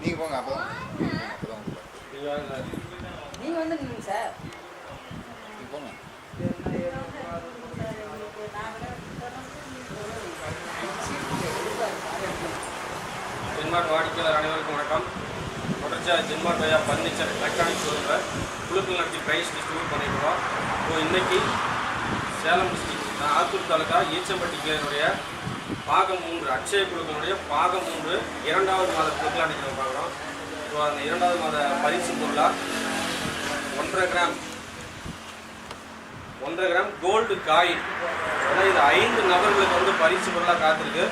நீங்கள் போங்க அப்போ தான் அப்போ தான் நீங்க வாங்க. நீங்க வந்து சார். நீங்கள் போங்க. ஜென்மார்ட் வாடிக்கையாளர் அனைவருக்கும் வணக்கம். தொடர்ச்சியாக ஜென்மார்ட் பையா ஃபர்னிச்சர் எலக்ட்ரானிக் ஷோரூமில் குழுக்கள் நடத்தி ப்ரைஸ் டிஸ்ட்ரிபியூட் பண்ணியிருக்கோம் ஸோ இன்னைக்கு சேலம் டிஸ்ட்ரிக்ட் ஆத்தூர் தாலுகா ஈச்சம்பட்டி கிளையினுடைய பாகம் மூன்று அட்சய குழுக்களுடைய பாகம் மூன்று இரண்டாவது மாத குழுக்கள் அன்றைக்கி நம்ம பார்க்குறோம். ஸோ அந்த இரண்டாவது மாத பரிசு பொருளாக ஒன்றரை கிராம் ஒன்றரை கிராம் கோல்டு காயின் ஆனால் இது ஐந்து நபர்களுக்கு வந்து பரிசு பொருளாக காத்திருக்கு.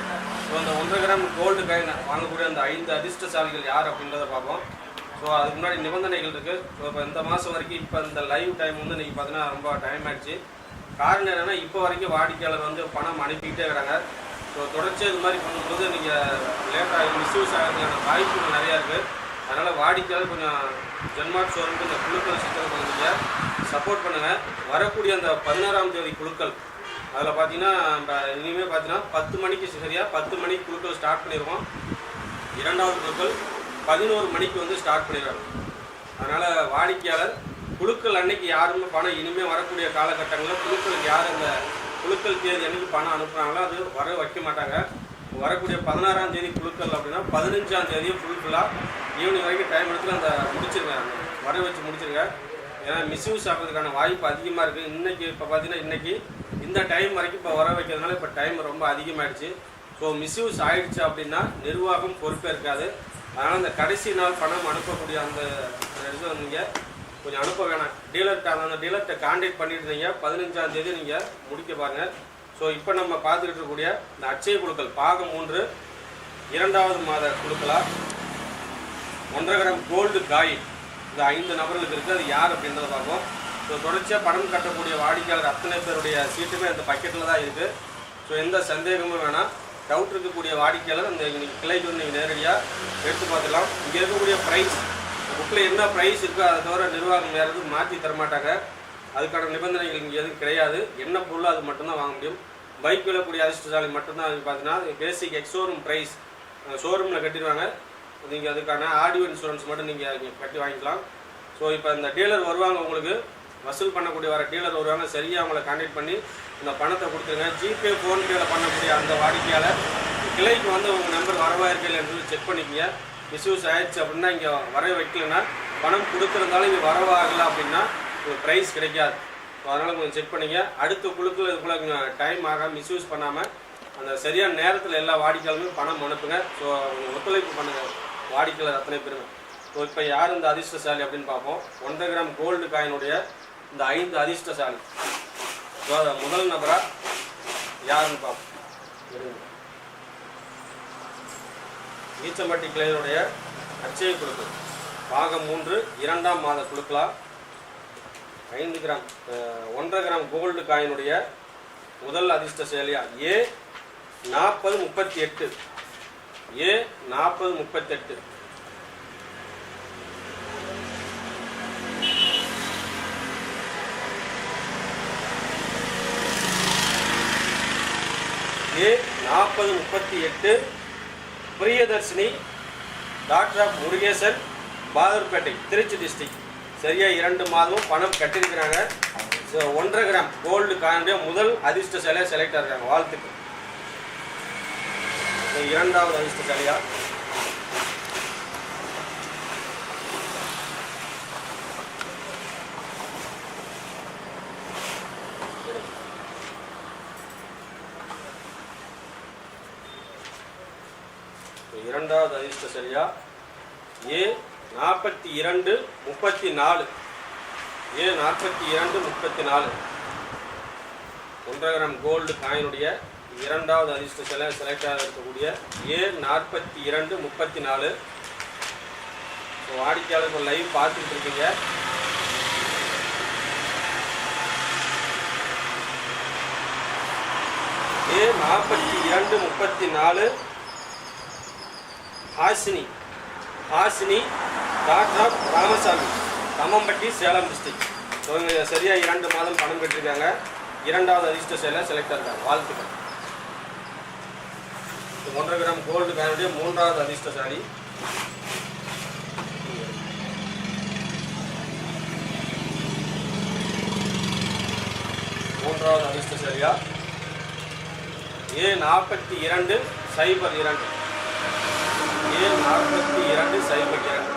ஸோ அந்த ஒன்றரை கிராம் கோல்டு காயின் வாங்கக்கூடிய அந்த ஐந்து அதிர்ஷ்டசாலிகள் யார் அப்படின்றத பார்ப்போம். ஸோ அதுக்கு முன்னாடி நிபந்தனைகள் இருக்குது ஸோ இப்போ இந்த மாதம் வரைக்கும் இப்போ இந்த லைவ் டைம் வந்து இன்றைக்கி பார்த்தீங்கன்னா ரொம்ப டைம் ஆயிடுச்சு. காரணம் என்னென்னா இப்போ வரைக்கும் வாடிக்கையாளர் வந்து பணம் அனுப்பிக்கிட்டே இருக்கிறாங்க ஸோ தொடர்ச்சியாக இது மாதிரி பண்ணும்போது நீங்கள் லேட்டாக மிஸ்யூஸ் ஆகிறதுக்கான வாய்ப்புகள் நிறையா இருக்குது அதனால் வாடிக்கையாளர் கொஞ்சம் ஜென்மார்ட் ஷோரூமுக்கு இந்த குழுக்கள் சிஸ்டம் கொஞ்சம் நீங்கள் சப்போர்ட் பண்ணுங்கள் வரக்கூடிய அந்த பதினாறாம் தேதி குழுக்கள் அதில் பார்த்தீங்கன்னா நம்ம இனிமேல் பார்த்தீங்கன்னா பத்து மணிக்கு சரியாக பத்து மணிக்கு குழுக்கள் ஸ்டார்ட் பண்ணிடுவோம் இரண்டாவது குழுக்கள் பதினோரு மணிக்கு வந்து ஸ்டார்ட் பண்ணிடுறாங்க. அதனால் வாடிக்கையாளர் குழுக்கள் அன்னைக்கு யாருமே பணம் இனிமேல் வரக்கூடிய காலகட்டங்களில் குழுக்களுக்கு யார் அந்த குழுக்கள் தேதி அன்னைக்கு பணம் அனுப்புகிறாங்களோ அது வர வைக்க மாட்டாங்க. வரக்கூடிய பதினாறாம் தேதி குழுக்கள் அப்படின்னா பதினஞ்சாம் தேதி ஃபுல்ஃபுல்லாக ஈவினிங் வரைக்கும் டைம் எடுத்து அந்த முடிச்சிருங்க வர வச்சு முடிச்சிருங்க. ஏன்னா மிஸ்யூஸ் ஆகிறதுக்கான வாய்ப்பு அதிகமாக இருக்குது இன்றைக்கி இப்போ பார்த்தீங்கன்னா இன்றைக்கி இந்த டைம் வரைக்கும் இப்போ வர வைக்கிறதுனால இப்போ டைம் ரொம்ப அதிகமாகிடுச்சு ஸோ மிஸ்யூஸ் ஆகிடுச்சு அப்படின்னா நிர்வாகம் பொறுப்பே இருக்காது. அதனால் அந்த கடைசி நாள் பணம் அனுப்பக்கூடிய அந்த இது நீங்கள் கொஞ்சம் அனுப்ப வேணாம். டீலர்கிட்ட அந்த டீலர்கிட்ட கான்டாக்ட் பண்ணிட்டு இருந்தீங்க. பதினஞ்சாம் தேதி நீங்கள் முடிக்க பாருங்கள் ஸோ இப்போ நம்ம பார்த்துக்கிட்டு இருக்கக்கூடிய இந்த அச்சய குழுக்கள் பாகம் மூன்று இரண்டாவது மாத குழுக்களாக ஒன்றரை கிராம் கோல்டு காயின் இந்த ஐந்து நபர்களுக்கு இருக்குது அது யார் அப்படின்றத பார்ப்போம். ஸோ தொடர்ச்சியாக பணம் கட்டக்கூடிய வாடிக்கையாளர் அத்தனை பேருடைய சீட்டுமே அந்த பக்கெட்டில் தான் இருக்குது ஸோ எந்த சந்தேகமும் வேணாம். டவுட் இருக்கக்கூடிய வாடிக்கையாளர் அந்த இன்னைக்கு கிளைக்கு வந்து நீங்கள் நேரடியாக எடுத்து பார்த்துக்கலாம். இங்கே இருக்கக்கூடிய ப்ரைஸ் புக்கில் என்ன ப்ரைஸ் இருக்கோ அதை தவிர நிர்வாகம் வேறு எதுவும் மாற்றி தரமாட்டாங்க. அதுக்கான நிபந்தனைகள் இங்கே எதுவும் கிடையாது. என்ன பொருள் அது மட்டும்தான் வாங்க முடியும். பைக் விழக்கூடிய அதிர்ஷ்டசாலை மட்டும்தான் அது பார்த்தீங்கன்னா பேசிக் எக்ஸோரூம் ப்ரைஸ் ஷோரூமில் கட்டிடுவாங்க. நீங்கள் அதுக்கான ஆடியோ இன்சூரன்ஸ் மட்டும் நீங்கள் இங்கே கட்டி வாங்கிக்கலாம். ஸோ இப்போ இந்த டீலர் வருவாங்க உங்களுக்கு. வசூல் பண்ணக்கூடிய வர டீலர் வருவாங்க. சரியாக அவங்கள கான்டாக்ட் பண்ணி இந்த பணத்தை கொடுத்துருங்க. ஜிபே ஃபோன்பேல பண்ணக்கூடிய அந்த வாடிக்கையாளர் கிளைக்கு வந்து உங்கள் நம்பர் வரவா இருக்கல என்று செக் பண்ணிக்கங்க. மிஸ்யூஸ் ஆயிடுச்சு அப்படின்னா இங்கே வர வைக்கலன்னா பணம் கொடுத்துருந்தாலும் இங்கே வரவாகலை அப்படின்னா உங்களுக்கு ப்ரைஸ் கிடைக்காது. அதனால் கொஞ்சம் செக் பண்ணிங்க. அடுத்த குழுக்கள் இதுக்குள்ள கொஞ்சம் டைம் ஆகாமல் மிஸ்யூஸ் பண்ணாமல் அந்த சரியான நேரத்தில் எல்லா வாடிக்கையாளருமே பணம் அனுப்புங்க. ஸோ ஒத்துழைப்பு பண்ணுங்கள் வாடிக்கையாளர் அத்தனை பேருங்க ஸோ இப்போ யார் இந்த அதிர்ஷ்டசாலி அப்படின்னு பார்ப்போம். ஒன்றரை கிராம் கோல்டு காயினுடைய இந்த ஐந்து அதிர்ஷ்டசாலி. ஸோ அதை முதல் நபராக யாருன்னு பார்ப்போம். ஈச்சம்பட்டி கிளையருடைய அச்சய குழுக்கள். பாகம் மூன்று இரண்டாம் மாத குழுக்களா? ஐந்து கிராம் ஒன்றரை கிராம் கோல்டு காயினுடைய முதல் அதிர்ஷ்ட செயலியா? ஏ நாற்பது முப்பத்தி எட்டு. ஏ நாற்பது முப்பத்தெட்டு ஏ நாற்பது முப்பத்தி எட்டு. Priyadarshini daughter of Murugesan Padurpet Trichy district சரியாக இரண்டு மாதமும் பணம் கட்டியிருக்கிறாங்க. ஒன்றரை கிராம் கோல்டு காயினுடைய முதல் அதிர்ஷ்ட சிலையை செலக்ட் ஆகிறாங்க வாழ்த்துக்கள். இரண்டாவது அதிர்ஷ்ட சிலையாக இரண்டாவது அதிர்ஷ்ட சரியா? ஏ நாற்பத்தி இரண்டு முப்பத்தி நாலு. ஏ நாற்பத்தி இரண்டு முப்பத்தி நாலு. ஒன்றரை கிராம் கோல்டு காயினுடைய இரண்டாவது அதிர்ஷ்ட சிலை செலக்டாக இருக்கக்கூடிய ஏ நாற்பத்தி இரண்டு முப்பத்தி நாலு. இப்போ வாடிக்கையாளர்கள் லைவ் பார்த்துட்டு இருக்கீங்க. ஏ நாற்பத்தி இரண்டு முப்பத்தி நாலு. ஹாசினி. ஹாசினி டாக்டர் ராமசாமி. தம்மம்பட்டி சேலம் டிஸ்ட்ரிக்ட் இவங்க சரியாக இரண்டு மாதம் பணம் பெற்றிருக்காங்க இரண்டாவது அதிர்ஷ்ட செயலை செலக்ட் இருக்காங்க. வாழ்த்துக்கள். ஒன்றரை கிராம் கோல்டு பேனுடைய மூன்றாவது அதிர்ஷ்டசாலி மூன்றாவது அதிர்ஷ்டசாலியா ஏ நாற்பத்தி இரண்டு சைபர் இரண்டு. எண் நாற்பத்தி இரண்டு சைபர் இரண்டு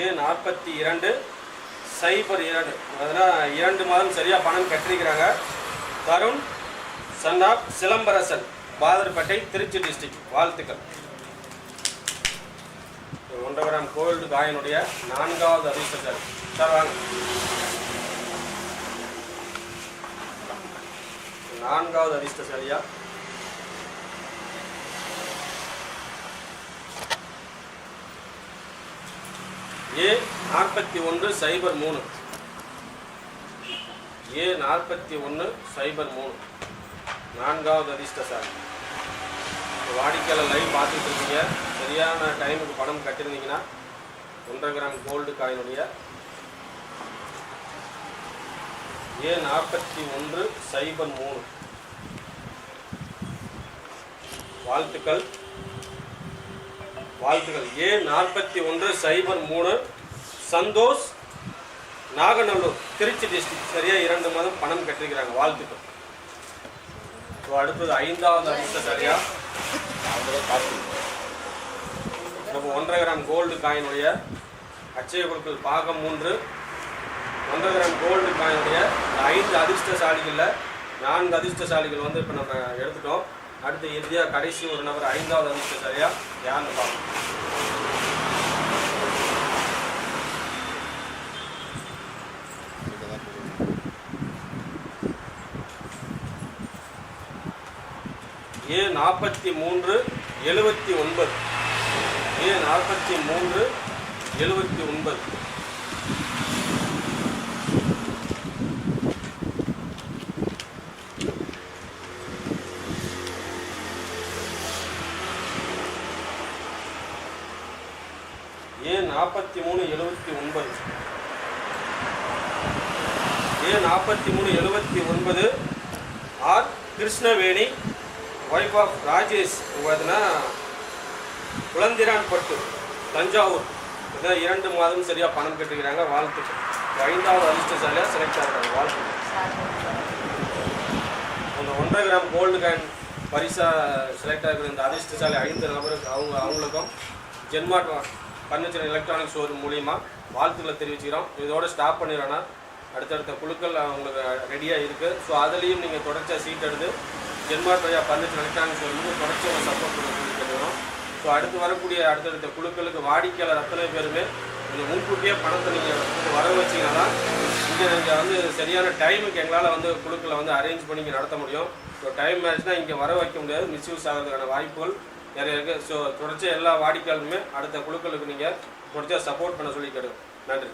ஏ நாற்பத்தி இரண்டு சைபர் இரண்டு. அதனால் இரண்டு மாதம் சரியாக பணம் கட்டிருக்கிறாங்க. Tarun son of Silambarasan Padarpet Trichy district வாழ்த்துக்கள். ஒரு ஒன்றரை கிராம் கோல்டு காயினுடைய நான்காவது அதிர்ஷ்டசாலி. சார் வாங்க நான்காவது அதிர்ஷ்டசாலியா ஏ நாற்பத்தி ஒன்று சைபர் மூணு. ஏ நாற்பத்தி ஒன்று சைபர் மூணு. நான்காவது அதிர்ஷ்டசாலி வாடிக்கையாளர் லைவ் பார்த்துட்டு இருக்கீங்க. சரியான டைமுக்கு பணம் கட்டியிருந்தீங்கன்னா ஒன்றரை கிராம் கோல்டு காயினுடைய ஏ நாற்பத்தி ஒன்று சைபர் மூணு. வாழ்த்துக்கள். வாழ்த்துக்கள். ஏ நாற்பத்தி ஒன்று சைபர் மூணு சந்தோஷ் நாகநல்லூர் திருச்சி டிஸ்ட்ரிக்ட் சரியாக இரண்டு மாதம் பணம் கட்டிருக்கிறாங்க. வாழ்த்துக்கள். ஸோ அடுத்தது ஐந்தாவது அதிர்ஷ்டசாலியா சரியாக நம்ம ஒன்றரை கிராம் கோல்டு காயினுடைய அச்சய பொருட்கள் பாகம் மூன்று. ஒன்பது கிராம் கோல்டு காயினுடைய ஐந்து அதிர்ஷ்டசாலிகளில் நான்கு அதிர்ஷ்டசாலிகள் வந்து இப்போ நம்ம எடுத்துட்டோம். அடுத்து இறுதியாக கடைசி ஒரு நபர் ஐந்தாவது அதிர்ஷ்டசாலியாக யாருன்னு பார்ப்போம். ஏ நாற்பத்தி மூன்று எழுபத்தி ஒன்பது. ஏ நாற்பத்தி மூன்று எழுபத்தி ஒன்பது. ஏ நாற்பத்தி மூணு எழுபத்தி ஒன்பது. ஏ நாற்பத்தி மூணு எழுபத்தி ஒன்பது R Krishnaveni wife of Rajesh பார்த்தீங்கன்னா குழந்திரான் பட்டு தஞ்சாவூர். இதான் இரண்டு மாதம் சரியாக பணம் கட்டுக்கிறாங்க வாழ்த்துக்கள். ஐந்தாவது அதிர்ஷ்டசாலியாக செலக்ட் ஆகிறாங்க வாழ்த்துக்கள். அந்த ஒன்றரை கிராம் கோல்டு காயின் பரிசாக செலக்ட் ஆகிற இந்த அதிர்ஷ்டசாலி ஐந்து நபருக்கு அவங்க அவங்களுக்கும் ஜென்மாட்டம். பர்னிச்சர் எலக்ட்ரானிக் ஷோரூம் மூலிமா வாழ்த்துக்களை தெரிவிச்சுக்கிறோம். இதோட ஸ்டாப் பண்ணிடுறோன்னா அடுத்தடுத்த குழுக்கள் உங்களுக்கு ரெடியாக இருக்குது ஸோ அதுலேயும் நீங்கள் தொடர்ச்சியாக சீட் எடுத்து ஜென்மாட் வழியாக பர்னிச்சர் எலக்ட்ரானிக் வந்து தொடர்ச்சியாக சப்போர்ட் பண்ண கேட்டுக்கிறோம் ஸோ அடுத்து வரக்கூடிய அடுத்தடுத்த குழுக்களுக்கு வாடிக்கையாளர் அத்தனை பேருமே நீங்கள் முன்கூட்டியே பணத்தை நீங்கள் வர வச்சிங்கன்னா தான் இங்கே நீங்கள் வந்து சரியான டைமுக்கு எங்களால் வந்து குழுக்களை வந்து அரேஞ்ச் பண்ணி நடத்த முடியும். ஸோ டைம் மேட்ச்னால் இங்கே வர வைக்க முடியாது. மிஸ்யூஸ் ஆகிறதுக்கான வாய்ப்புகள் நிறைய இருக்குது ஸோ தொடர்ச்சியாக எல்லா வாடிக்கையாளருமே அடுத்த குழுக்களுக்கு நீங்கள் தொடர்ச்சியாக சப்போர்ட் பண்ண சொல்லி கேடுங்க நன்றி.